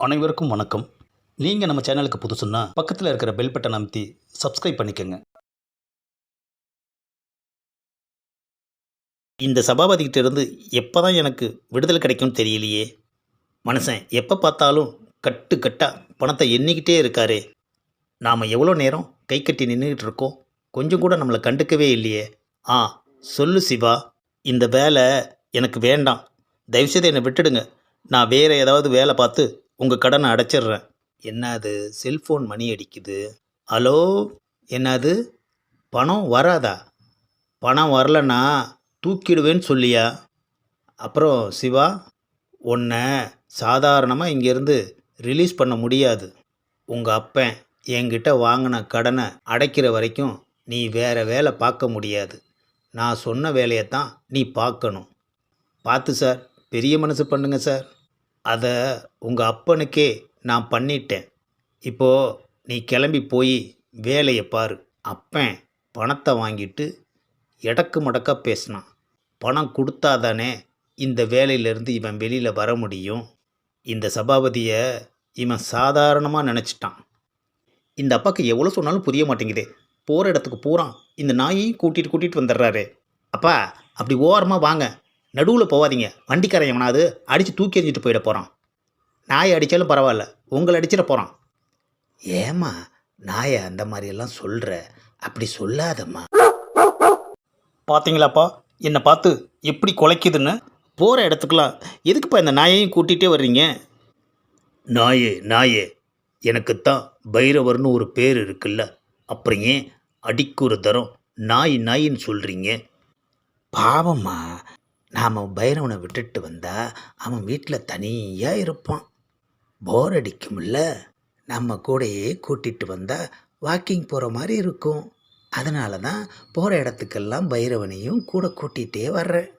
அனைவருக்கும் வணக்கம். நீங்கள் நம்ம சேனலுக்கு புதுசுன்னா பக்கத்தில் இருக்கிற பெல் பட்டன் அமைத்தி சப்ஸ்கிரைப் பண்ணிக்கோங்க. இந்த சபாபதிக்கிட்ட இருந்து எப்போ தான் எனக்கு விடுதலை கிடைக்கும்னு தெரியலையே. மனுஷன் எப்போ பார்த்தாலும் கட்டு கட்டாக பணத்தை எண்ணிக்கிட்டே இருக்காரே. நாம் எவ்வளோ நேரம் கை கட்டி நின்றுக்கிட்டு இருக்கோம்? கொஞ்சம் கூட நம்மளை கண்டுக்கவே இல்லையே. ஆ சொல்லு சிவா. இந்த வேலை எனக்கு வேண்டாம். தயவுசெய்து என்னை விட்டுடுங்க. நான் வேறு ஏதாவது வேலை பார்த்து உங்கள் கடனை அடைச்சிடுறேன். என்னது? செல்ஃபோன் மணி அடிக்குது. ஹலோ? என்னது? பணம் வராதா? பணம் வரலன்னா தூக்கிடுவேன்னு சொல்லியா? அப்புறம் சிவா உன்னை சாதாரணமாக இங்கேருந்து ரிலீஸ் பண்ண முடியாது. உங்கள் அப்பன் என்கிட்ட வாங்கின கடனை அடைக்கிற வரைக்கும் நீ வேறு வேலை பார்க்க முடியாது. நான் சொன்ன வேலையை தான் நீ பார்க்கணும். பார்த்து சார் பெரிய மனசு பண்ணுங்க சார். அதை உங்கள் அப்பனுக்கே நான் பண்ணிட்டேன். இப்போது நீ கிளம்பி போய் வேலையை பாரு. அப்பன் பணத்தை வாங்கிட்டு எடக்கு மடக்கா பேசினான். பணம் கொடுத்தாதானே இந்த வேலையிலேருந்து இவன் வெளியில் வர முடியும்? இந்த சபாபதியை இவன் சாதாரணமாக நினச்சிட்டான். இந்த அப்பாவுக்கு எவ்வளோ சொன்னாலும் புரிய மாட்டேங்குதே. போகிற இடத்துக்கு பூரா இந்த நாயையும் கூட்டிகிட்டு கூட்டிகிட்டு வந்துடுறாரு. அப்பா அப்படி ஓரமாக வாங்க. நடுவில் போகாதீங்க வண்டிக்காரன் எவனாவது அடித்து தூக்கி எறிஞ்சிட்டு போயிட போகிறான் நாயை அடித்தாலும் பரவாயில்ல. உங்களை அடிச்சிட போகிறான் ஏம்மா நாயை அந்த மாதிரியெல்லாம் சொல்கிற அப்படி சொல்லாதம்மா. பார்த்தீங்களாப்பா என்னை பார்த்து எப்படி குலைக்குதுன்னு? போகிற இடத்துக்குலாம் எதுக்குப்பா இந்த நாயையும் கூட்டிகிட்டே வர்றீங்க? நாயே நாயே எனக்குத்தான் பைரவர்னு ஒரு பேர் இருக்குல்ல. அப்புறம் ஏன் அடிக்குற தரம் நாய் நாயின்னு சொல்கிறீங்க பாவம்மா. நாம் பைரவனை விட்டுட்டு வந்தால் அவன் வீட்டில் தனியாக இருப்பான். போர் அடிக்கும்ல. நம்ம கூடயே கூட்டிகிட்டு வந்தால் வாக்கிங் போகிற மாதிரி இருக்கும். அதனால தான் போகிற இடத்துக்கெல்லாம் பைரவனையும் கூட கூட்டிகிட்டே வர்றேன்.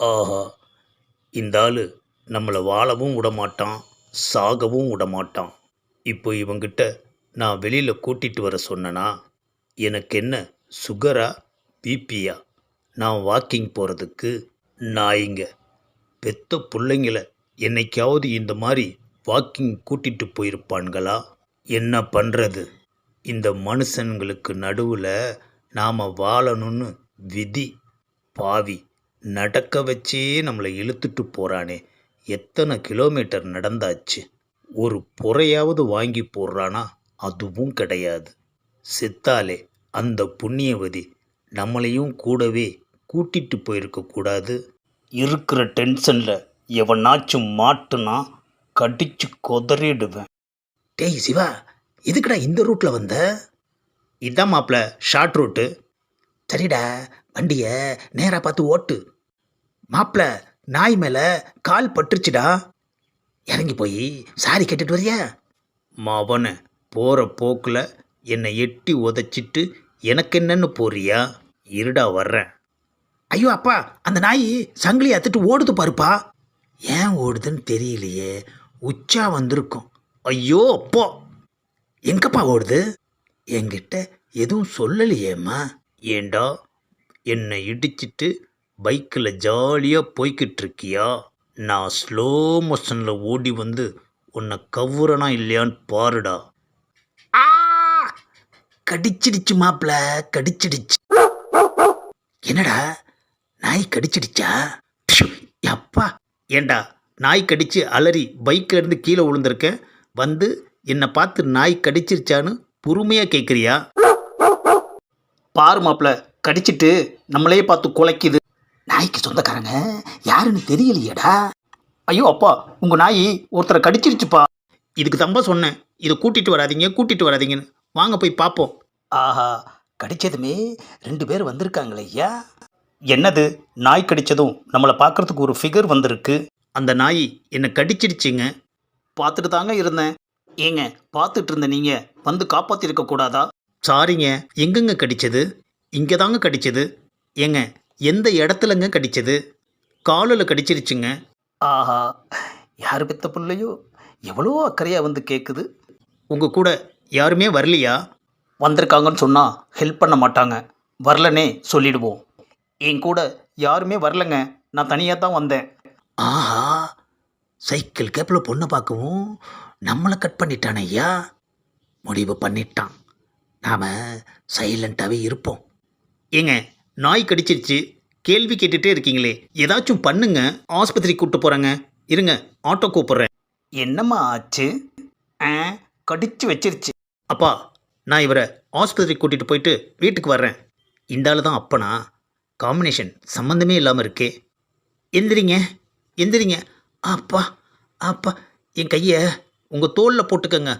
ஆஹா. இந்த ஆள் நம்மளை வாழவும் விட மாட்டான் சாகவும் விட மாட்டான் இப்போ இவங்கிட்ட நான் வெளியில் கூட்டிகிட்டு வர சொன்னனா எனக்கு என்ன சுகரா பிபியா நான் வாக்கிங் போகிறதுக்கு நாய்ங்க. பெத்த பிள்ளைங்கள என்னைக்காவது இந்த மாதிரி வாக்கிங் கூட்டிகிட்டு போயிருப்பான்களா? என்ன பண்ணுறது இந்த மனுஷன்களுக்கு நடுவில் நாம் வாழணும்னு விதி பாவி நடக்க வச்சே நம்மளை இழுத்துட்டு போகிறானே எத்தனை கிலோமீட்டர் நடந்தாச்சு? ஒரு புறையாவது வாங்கி போடுறானா? அதுவும் கிடையாது. செத்தாலே அந்த புண்ணியவதி நம்மளையும் கூடவே கூட்டிட்டு போயிருக்கக்கூடாது இருக்கிற டென்ஷனில் எவனாச்சும் மாட்டுனா கடிச்சு கொதறிடுவேன். டேய் சிவா எதுக்குடா இந்த ரூட்டில் வந்த? இதான் மாப்பிள்ள ஷார்ட் ரூட்டு சரிடா வண்டியை நேராக பார்த்து ஓட்டு. மாப்பிள்ள நாய் மேலே கால் பட்டுருச்சுடா. இறங்கி போய் சாரி கேட்டுட்டு வரியா? மவனை போகிற போக்கில் என்னை எட்டி உதைச்சிட்டு எனக்கு என்னன்னு போறியா? இருடா வர்றேன். ஐயோ அப்பா அந்த நாய் சங்கிலி அத்துட்டு ஓடுது பாருப்பா. ஏன் ஓடுதுன்னு தெரியலையே. உச்சா வந்திருக்கும். ஐயோ அப்போ எங்கப்பா ஓடுது? என்கிட்ட எதுவும் சொல்லலையேம்மா. ஏண்டா என்னை இடிச்சிட்டு பைக்கில் ஜாலியாக போய்கிட்டு இருக்கியா நான் ஸ்லோ மோஷனில் ஓடி வந்து உன்னை கவுறனா இல்லையான்னு பாருடா. ஆ! கடிச்சிடுச்சு மாப்பிள கடிச்சிடுச்சு. என்னடா? நாய் கடிச்சிடுச்சா? அப்பா ஏண்டா நாய் கடிச்சு அலறி பைக்ல இருந்து கீழே விழுந்திருக்கேன் வந்து என்னை பார்த்து நாய் கடிச்சிருச்சான்னு பொறுமையாக கேட்குறியா பாரு மாப்பிள கடிச்சிட்டு நம்மளையே பார்த்து குலைக்குது. நாய்க்கு சொந்தக்காரங்க? யாருன்னு தெரியலையேடா. ஐயோ அப்பா உங்கள் நாய் ஒருத்தரை கடிச்சிருச்சுப்பா. இதுக்கு தம்பா சொன்னேன். இதை கூட்டிகிட்டு வராதீங்க கூட்டிகிட்டு வராதீங்கன்னு. வாங்க போய் பார்ப்போம் ஆஹா கடிச்சதுமே ரெண்டு பேர் வந்திருக்காங்களே ஐயா. என்னது? நாய் கடிச்சதும் நம்மளை பார்க்கறதுக்கு ஒரு ஃபிகர் வந்திருக்கு. அந்த நாய் என்னை கடிச்சிடுச்சிங்க. பார்த்துட்டு தாங்க இருந்தேன். ஏங்க பார்த்துட்டு இருந்த நீங்கள் வந்து காப்பாற்றிருக்க கூடாதா? சாரிங்க எங்கெங்க கடிச்சது? இங்கே தாங்க கடிச்சது. ஏங்க எந்த இடத்துலங்க கடிச்சது? காலில் கடிச்சிருச்சுங்க. ஆஹா யார் பெத்த பிள்ளையோ? எவ்வளோ அக்கறையாக வந்து கேட்குது உங்கள் கூட யாருமே வரலையா? வந்திருக்காங்கன்னு சொன்னால் ஹெல்ப் பண்ண மாட்டாங்க. வரலனே சொல்லிடுவோம். என் கூட யாருமே வரலங்க. நான் தனியாக தான் வந்தேன். ஆஹா சைக்கிள் கேப்பில் பொண்ணை பார்க்கவும் நம்மளை கட் பண்ணிட்டானே ஐயா. முடிவு பண்ணிட்டான். நாம் சைலண்ட்டாகவே இருப்போம். ஏங்க நாய் கடிச்சிருச்சு. கேள்வி கேட்டுட்டே இருக்கீங்களே. ஏதாச்சும் பண்ணுங்க. ஆஸ்பத்திரி கூப்பிட்டு போகிறேங்க இருங்க ஆட்டோ கூப்பிட்றேன். என்னம்மா ஆச்சு? ஆ கடிச்சு வச்சிருச்சு. அப்பா நான் இவரை ஆஸ்பத்திரி கூட்டிகிட்டு போயிட்டு வீட்டுக்கு வர்றேன். இந்த ஆள் தான் அப்பனா? காம்பினேஷன் சம்மந்தமே இல்லாமல் இருக்கே. எந்திரிங்க எந்திரிங்க. அப்பா அப்பா என் கையை உங்கள் தோளில் போட்டுக்கங்க.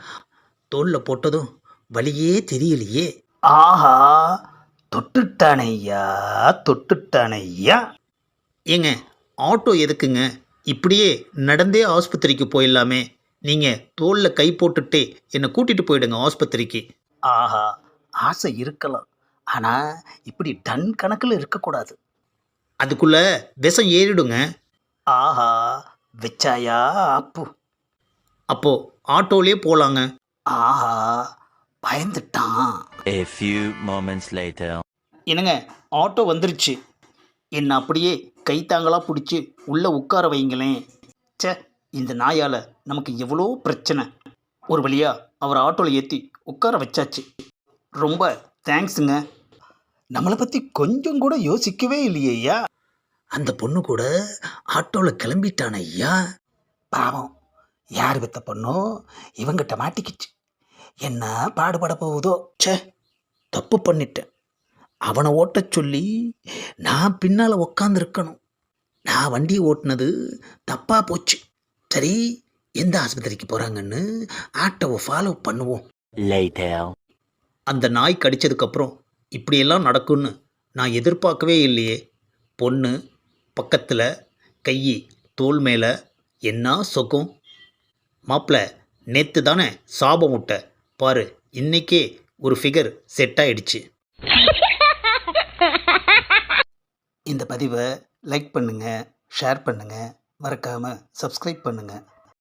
தோளில் போட்டதும் வலியே தெரியலையே. ஆஹா தொட்டுட்டானையா தொட்டுட்டானையா ஏங்க ஆட்டோ எதுக்குங்க? இப்படியே நடந்தே ஆஸ்பத்திரிக்கு போயிடலாமே. நீங்கள் தோளில் கை போட்டுட்டே என்னை கூட்டிகிட்டு போயிடுங்க ஆஸ்பத்திரிக்கு. ஆஹா ஆசை இருக்கலாம். ஆனால் இப்படி டன் கணக்கில் இருக்கக்கூடாது. அதுக்குள்ளே விஷம் ஏறிடுங்க. ஆஹா வச்சாயா அப்பு. அப்போ ஆட்டோலே போலாங்க. ஆஹா பயந்துட்டான். A few moments later. என்னங்க ஆட்டோ வந்துருச்சு. என்ன அப்படியே கைத்தாங்களாக பிடிச்சி உள்ளே உட்கார வைங்களேன். ச்சே இந்த நாயால் நமக்கு எவ்வளோ பிரச்சனை. ஒரு வழியா அவர் ஆட்டோவில் ஏற்றி உட்கார வச்சாச்சு. ரொம்ப தேங்க்ஸுங்க. நம்மளை பற்றி கொஞ்சம் கூட யோசிக்கவே இல்லையே ஐயா. அந்த பொண்ணு கூட ஆட்டோவில் கிளம்பிட்டான ஐயா. பாவம். யார் வித்த பொண்ணோ? இவங்கிட்ட மாட்டிக்கிச்சு. என்ன பாடுபட போகுதோ? ச்சே தப்பு பண்ணிட்டேன். அவனை ஓட்டச் சொல்லி நான் பின்னால் உக்காந்துருக்கணும். நான் வண்டியை ஓட்டினது தப்பாக போச்சு. சரி எந்த ஆஸ்பத்திரிக்கு போகிறாங்கன்னு ஆட்டோவை ஃபாலோ பண்ணுவோம். அந்த நாய் கடிச்சதுக்கப்புறம் இப்படியெல்லாம் நடக்கும்னு நான் எதிர்பார்க்கவே இல்லையே. பொண்ணு பக்கத்தில் கை தோல் மேலே என்ன சொகம் மாப்பிள்ள நேற்று தானே சாபம் விட்ட பாரு இன்னைக்கே ஒரு ஃபிகர் செட் ஆயிடுச்சு. இந்த பதிவை லைக் பண்ணுங்கள் ஷேர் பண்ணுங்கள் மறக்காமல் சப்ஸ்கிரைப் பண்ணுங்கள்